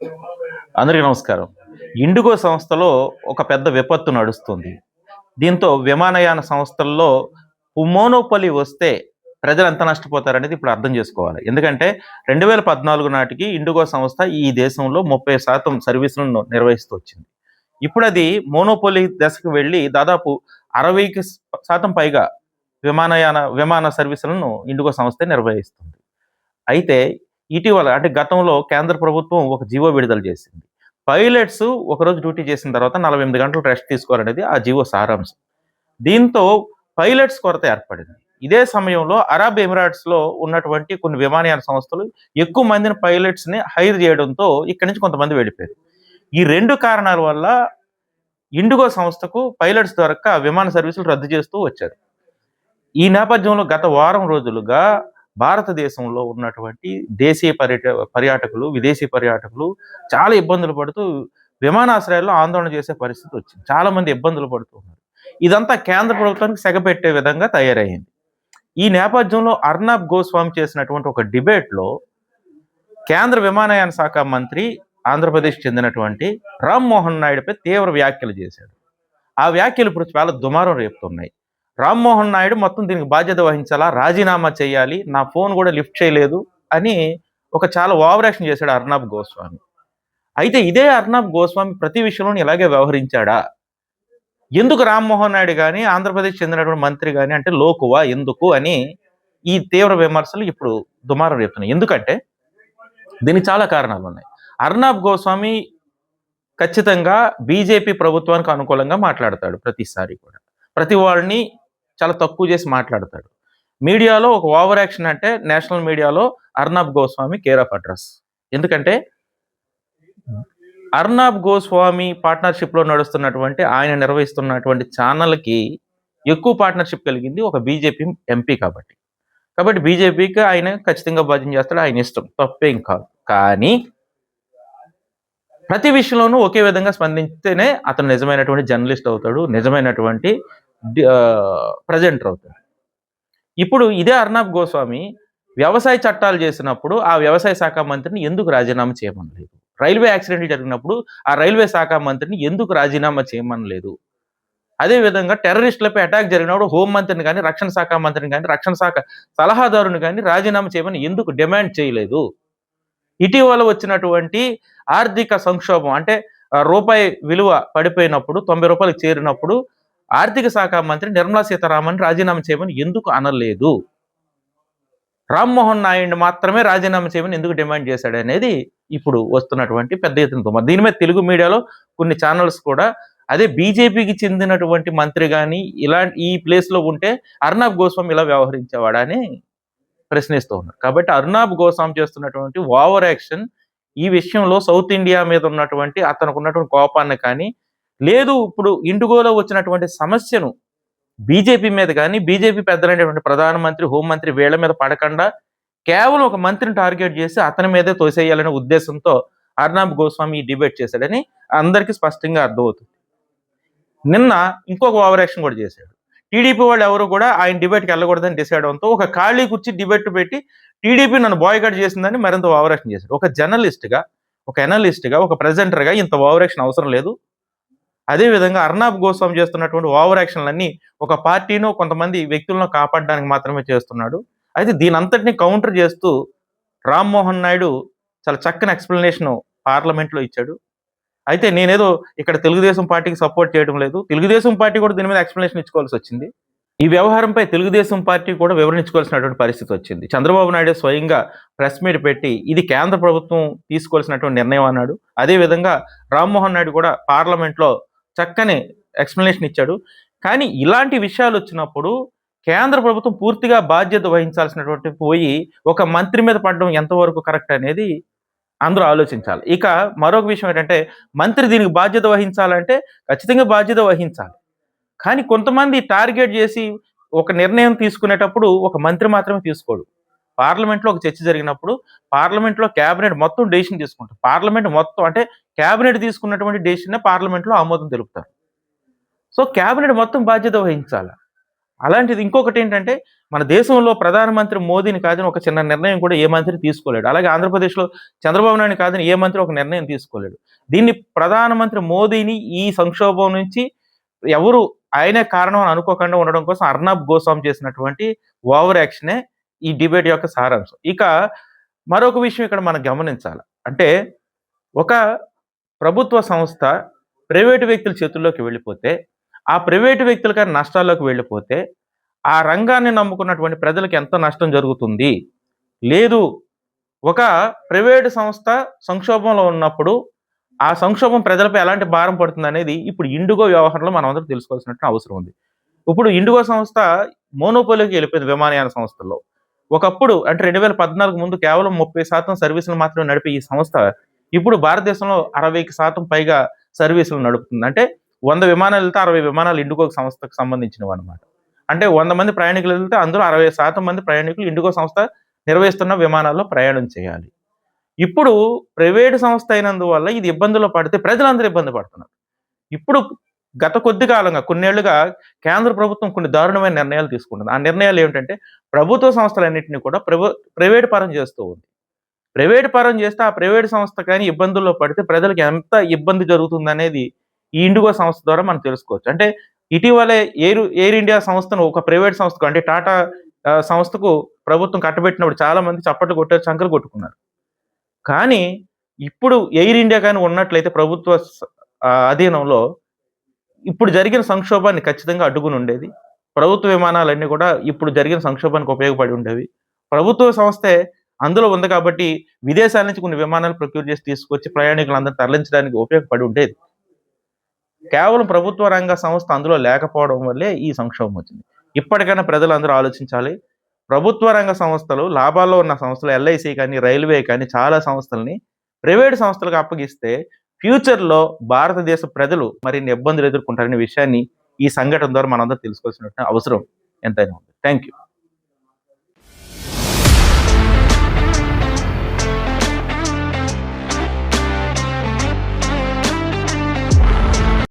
అందరికీ నమస్కారం. ఇండిగో సంస్థలో ఒక పెద్ద విపత్తు నడుస్తుంది. దీంతో విమానయాన సంస్థల్లో మోనోపలి వస్తే ప్రజలు ఎంత నష్టపోతారనేది ఇప్పుడు అర్థం చేసుకోవాలి. ఎందుకంటే రెండు వేల పద్నాలుగు నాటికి ఇండిగో సంస్థ ఈ దేశంలో ముప్పై శాతం సర్వీసులను నిర్వహిస్తూ వచ్చింది. ఇప్పుడు అది మోనోపోలి దశకు వెళ్ళి దాదాపు అరవైకి శాతం పైగా విమానయాన విమాన సర్వీసులను ఇండిగో సంస్థ నిర్వహిస్తుంది. అయితే ఇటీవల అంటే గతంలో కేంద్ర ప్రభుత్వం ఒక జీవో విడుదల చేసింది. పైలట్స్ ఒకరోజు డ్యూటీ చేసిన తర్వాత నలభై ఎనిమిది గంటలు రెస్ట్ తీసుకోవాలనేది ఆ జీవో సారాంశం. దీంతో పైలట్స్ కొరత ఏర్పడింది. ఇదే సమయంలో అరబ్ ఎమిరాట్స్లో ఉన్నటువంటి కొన్ని విమానయాన సంస్థలు ఎక్కువ మందిని పైలట్స్ని హైర్ చేయడంతో ఇక్కడి నుంచి కొంతమంది వెళ్ళిపోయారు. ఈ రెండు కారణాల వల్ల ఇండిగో సంస్థకు పైలట్స్ దొరక్క విమాన సర్వీసులు రద్దు చేస్తూ వచ్చారు. ఈ నేపథ్యంలో గత వారం రోజులుగా భారతదేశంలో ఉన్నటువంటి దేశీయ పర్యట పర్యాటకులు విదేశీ పర్యాటకులు చాలా ఇబ్బందులు పడుతూ విమానాశ్రయాల్లో ఆందోళన చేసే పరిస్థితి వచ్చింది. చాలామంది ఇబ్బందులు పడుతూ ఉన్నారు. ఇదంతా కేంద్ర ప్రభుత్వానికి సెగపెట్టే విధంగా తయారైంది. ఈ నేపథ్యంలో అర్నాబ్ గోస్వామి చేసినటువంటి ఒక డిబేట్లో కేంద్ర విమానయాన శాఖ మంత్రి ఆంధ్రప్రదేశ్ చెందినటువంటి రామ్మోహన్ నాయుడుపై తీవ్ర వ్యాఖ్యలు చేశాడు. ఆ వ్యాఖ్యలు ఇప్పుడు చాలా దుమారం రేపుతున్నాయి. రామ్మోహన్ నాయుడు మొత్తం దీనికి బాధ్యత వహించాలా? రాజీనామా చేయాలి. నా ఫోన్ కూడా లిఫ్ట్ చేయలేదు అని ఒక చాలా ఓవర్ యాక్షన్ చేశాడు అర్నాబ్ గోస్వామి. అయితే ఇదే అర్నాబ్ గోస్వామి ప్రతి విషయంలోనూ ఇలాగే వ్యవహరించాడా? ఎందుకు రామ్మోహన్ నాయుడు కానీ ఆంధ్రప్రదేశ్ చెందినటువంటి మంత్రి కానీ అంటే లోకువా? ఎందుకు? అని ఈ తీవ్ర విమర్శలు ఇప్పుడు దుమారం రేపుతున్నాయి. ఎందుకంటే దీనికి చాలా కారణాలు ఉన్నాయి. అర్నాబ్ గోస్వామి ఖచ్చితంగా బీజేపీ ప్రభుత్వానికి అనుకూలంగా మాట్లాడతాడు ప్రతిసారి కూడా. ప్రతి వాళ్ళని చాలా తక్కువ చేసి మాట్లాడతాడు. మీడియాలో ఒక ఓవర్ యాక్షన్ అంటే నేషనల్ మీడియాలో Arnab Goswami care of address. ఎందుకంటే అర్నాబ్ గోస్వామి పార్ట్నర్షిప్లో నడుస్తున్నటువంటి ఆయన నిర్వహిస్తున్నటువంటి ఛానల్కి ఎక్కువ పార్ట్నర్షిప్ కలిగింది ఒక బీజేపీ ఎంపీ కాబట్టి. కాబట్టి బీజేపీకి ఆయన ఖచ్చితంగా భజన చేస్తాడు ఆయన ఇష్టం. తప్పేం కాదు. కానీ ప్రతి విషయంలోనూ ఒకే విధంగా స్పందిస్తేనే అతను నిజమైనటువంటి జర్నలిస్ట్ అవుతాడు నిజమైనటువంటి ప్రజెంటర్ అవుతాడు. ఇప్పుడు ఇదే అర్నాబ్ గోస్వామి వ్యవసాయ చట్టాలు చేసినప్పుడు ఆ వ్యవసాయ శాఖ మంత్రిని ఎందుకు రాజీనామా చేయమనలేదు? రైల్వే యాక్సిడెంట్లు జరిగినప్పుడు ఆ రైల్వే శాఖ మంత్రిని ఎందుకు రాజీనామా చేయమనలేదు? అదేవిధంగా టెర్రరిస్టులపై అటాక్ జరిగినప్పుడు హోంమంత్రిని కానీ రక్షణ శాఖ మంత్రిని కానీ రక్షణ శాఖ సలహాదారుని కానీ రాజీనామా చేయమని ఎందుకు డిమాండ్ చేయలేదు? ఇటీవల వచ్చినటువంటి ఆర్థిక సంక్షోభం అంటే రూపాయి విలువ పడిపోయినప్పుడు తొంభై రూపాయలకు చేరినప్పుడు ఆర్థిక శాఖ మంత్రి నిర్మలా సీతారామన్ రాజీనామా చేయమని ఎందుకు అనలేదు? రామ్మోహన్ నాయుడు మాత్రమే రాజీనామా చేయమని ఎందుకు డిమాండ్ చేశాడు అనేది ఇప్పుడు వస్తున్నటువంటి పెద్ద ఎత్తున దుమ్మ. దీని మీద తెలుగు మీడియాలో కొన్ని ఛానల్స్ కూడా అదే బీజేపీకి చెందినటువంటి మంత్రి కానీ ఇలా ఈ ప్లేస్లో ఉంటే అర్ణబ్ గోస్వామి ఇలా వ్యవహరించేవాడా అని ప్రశ్నిస్తూ ఉన్నారు. కాబట్టి అర్ణబ్ గోస్వామి చేస్తున్నటువంటి ఓవర్ యాక్షన్ ఈ విషయంలో సౌత్ ఇండియా మీద ఉన్నటువంటి అతనికి ఉన్నటువంటి కోపాన్ని కానీ లేదు ఇప్పుడు ఇండుగోలో వచ్చినటువంటి సమస్యను బీజేపీ మీద కానీ బీజేపీ పెద్దలైనటువంటి ప్రధానమంత్రి హోంమంత్రి వీళ్ళ మీద పడకుండా కేవలం ఒక మంత్రిని టార్గెట్ చేసి అతని మీదే తోసేయాలనే ఉద్దేశంతో అర్నాబ్ గోస్వామి ఈ డిబేట్ చేశాడని అందరికీ స్పష్టంగా అర్థమవుతుంది. నిన్న ఇంకొక ఓవర్ యాక్షన్ కూడా చేశాడు. టీడీపీ వాళ్ళు ఎవరు కూడా ఆయన డిబేట్కి వెళ్ళకూడదని డిసైడ్ అవడంతో ఒక ఖాళీ కూర్చి డిబేట్ పెట్టి టీడీపీ నన్ను బాయ్కట్ చేసిందని మరింత ఓవరాక్షన్ చేశాడు. ఒక జర్నలిస్ట్గా ఒక ఎనలిస్ట్గా ఒక ప్రజెంటర్గా ఇంత ఓవరాక్షన్ అవసరం లేదు. అదేవిధంగా అర్నాబ్ గోస్వామి చేస్తున్నటువంటి ఓవర్ యాక్షన్లన్నీ ఒక పార్టీను కొంతమంది వ్యక్తులను కాపాడడానికి మాత్రమే చేస్తున్నాడు. అయితే దీని అంతటిని కౌంటర్ చేస్తూ రామ్మోహన్ నాయుడు చాలా చక్కని ఎక్స్ప్లెనేషన్ పార్లమెంట్లో ఇచ్చాడు. అయితే నేనేదో ఇక్కడ తెలుగుదేశం పార్టీకి సపోర్ట్ చేయడం లేదు. తెలుగుదేశం పార్టీ కూడా దీని మీద ఎక్స్ప్లెనేషన్ ఇచ్చుకోవాల్సి వచ్చింది. ఈ వ్యవహారంపై తెలుగుదేశం పార్టీ కూడా వివరించుకోవాల్సినటువంటి పరిస్థితి వచ్చింది. చంద్రబాబు నాయుడు స్వయంగా ప్రెస్ మీట్ పెట్టి ఇది కేంద్ర ప్రభుత్వం తీసుకోవాల్సినటువంటి నిర్ణయం అన్నాడు. అదేవిధంగా రామ్మోహన్ నాయుడు కూడా పార్లమెంట్లో చక్కని ఎక్స్ప్లెనేషన్ ఇచ్చాడు. కానీ ఇలాంటి విషయాలు వచ్చినప్పుడు కేంద్ర ప్రభుత్వం పూర్తిగా బాధ్యత వహించాల్సినటువంటి పోయి ఒక మంత్రి మీద పడడం ఎంతవరకు కరెక్ట్ అనేది అందరూ ఆలోచించాలి. ఇక మరొక విషయం ఏంటంటే మంత్రి దీనికి బాధ్యత వహించాలంటే ఖచ్చితంగా బాధ్యత వహించాలి. కానీ కొంతమంది టార్గెట్ చేసి ఒక నిర్ణయం తీసుకునేటప్పుడు ఒక మంత్రి మాత్రమే తీసుకోడు. పార్లమెంట్లో ఒక చర్చ జరిగినప్పుడు పార్లమెంట్లో క్యాబినెట్ మొత్తం డెసిషన్ తీసుకుంటారు. పార్లమెంట్ మొత్తం అంటే క్యాబినెట్ తీసుకున్నటువంటి డెసిషన్ పార్లమెంట్లో ఆమోదం తెలుపుతారు. సో క్యాబినెట్ మొత్తం బాధ్యత వహించాలి. అలాంటిది ఇంకొకటి ఏంటంటే మన దేశంలో ప్రధానమంత్రి మోదీని కాదని ఒక చిన్న నిర్ణయం కూడా ఏ మంత్రి తీసుకోలేడు. అలాగే ఆంధ్రప్రదేశ్లో చంద్రబాబు నాయుడు కాదని ఏ మంత్రి ఒక నిర్ణయం తీసుకోలేడు. దీన్ని ప్రధానమంత్రి మోదీని ఈ సంక్షోభం నుంచి ఎవరు ఆయనే కారణం అని అనుకోకుండా ఉండడం కోసం అర్నాబ్ గోస్వామి చేసినటువంటి ఓవర్ యాక్షనే ఈ డిబేట్ యొక్క సారాంశం. ఇక మరొక విషయం ఇక్కడ మనం గమనించాలి. అంటే ఒక ప్రభుత్వ సంస్థ ప్రైవేటు వ్యక్తుల చేతుల్లోకి వెళ్ళిపోతే ఆ ప్రైవేటు వ్యక్తుల కానీ నష్టాల్లోకి వెళ్ళిపోతే ఆ రంగాన్ని నమ్ముకున్నటువంటి ప్రజలకు ఎంత నష్టం జరుగుతుంది? లేదు. ఒక ప్రైవేటు సంస్థ సంక్షోభంలో ఉన్నప్పుడు ఆ సంక్షోభం ప్రజలపై ఎలాంటి భారం పడుతుంది అనేది ఇప్పుడు ఇండిగో వ్యవహారంలో మనం అందరూ తెలుసుకోవాల్సిన అవసరం ఉంది. ఇప్పుడు ఇండిగో సంస్థ మోనోపోలికి వెళ్ళిపోయింది విమానయాన సంస్థల్లో. ఒకప్పుడు అంటే రెండు వేల పద్నాలుగు ముందు కేవలం ముప్పై శాతం సర్వీసులు మాత్రమే నడిపే ఈ సంస్థ. ఇప్పుడు భారతదేశంలో అరవైకి శాతం పైగా సర్వీసులు నడుపుతుంది. అంటే వంద విమానాలు వెళ్తే అరవై విమానాలు ఇండిగో సంస్థకు సంబంధించినవి అనమాట అంటే వంద మంది ప్రయాణికులు వెళ్తే అందులో అరవై శాతం మంది ప్రయాణికులు ఇండిగో సంస్థ నిర్వహిస్తున్న విమానాల్లో ప్రయాణం చేయాలి. ఇప్పుడు ప్రైవేటు సంస్థ అయినందువల్ల ఇది ఇబ్బందులు పడితే ప్రజలందరూ ఇబ్బంది పడుతున్నారు. ఇప్పుడు గత కొద్ది కాలంగా కొన్నేళ్ళుగా కేంద్ర ప్రభుత్వం కొన్ని దారుణమైన నిర్ణయాలు తీసుకుంటుంది. ఆ నిర్ణయాలు ఏమిటంటే ప్రభుత్వ సంస్థలన్నింటినీ కూడా ప్రభు ప్రైవేట్ పరం చేస్తూ ఉంది. ప్రైవేట్ పరం చేస్తే ఆ ప్రైవేట్ సంస్థ కానీ ఇబ్బందుల్లో పడితే ప్రజలకు ఎంత ఇబ్బంది జరుగుతుందనేది ఈ ఇండిగో సంస్థ ద్వారా మనం తెలుసుకోవచ్చు. అంటే ఇటీవలే ఎయిర్ ఎయిర్ ఇండియా సంస్థను ఒక ప్రైవేట్ సంస్థకు అంటే టాటా సంస్థకు ప్రభుత్వం కట్టబెట్టినప్పుడు చాలా మంది చప్పట్లు కొట్టారు చంకలు కొట్టుకున్నారు. కానీ ఇప్పుడు ఎయిర్ ఇండియా కానీ ఉన్నట్లయితే ప్రభుత్వ అధీనంలో ఇప్పుడు జరిగిన సంక్షోభాన్ని ఖచ్చితంగా అడ్డుకుని ఉండేది. ప్రభుత్వ విమానాలన్నీ కూడా ఇప్పుడు జరిగిన సంక్షోభానికి ఉపయోగపడి ఉండేవి. ప్రభుత్వ సంస్థే అందులో ఉంది కాబట్టి విదేశాల నుంచి కొన్ని విమానాలు ప్రొక్యూర్ చేసి తీసుకొచ్చి ప్రయాణికులందరూ తరలించడానికి ఉపయోగపడి ఉండేది. కేవలం ప్రభుత్వ రంగ సంస్థ అందులో లేకపోవడం వల్లే ఈ సంక్షోభం వచ్చింది. ఇప్పటికైనా ప్రజలందరూ ఆలోచించాలి. ప్రభుత్వ రంగ సంస్థలు లాభాల్లో ఉన్న సంస్థలు ఎల్ఐసి కానీ రైల్వే కానీ చాలా సంస్థల్ని ప్రైవేట్ సంస్థలకు అప్పగిస్తే ఫ్యూచర్లో భారతదేశ ప్రజలు మరిన్ని ఇబ్బందులు ఎదుర్కొంటారనే విషయాన్ని ఈ సంఘటన ద్వారా మనందరూ తెలుసుకోవాల్సిన అవసరం ఎంతైనా ఉంది. Thank you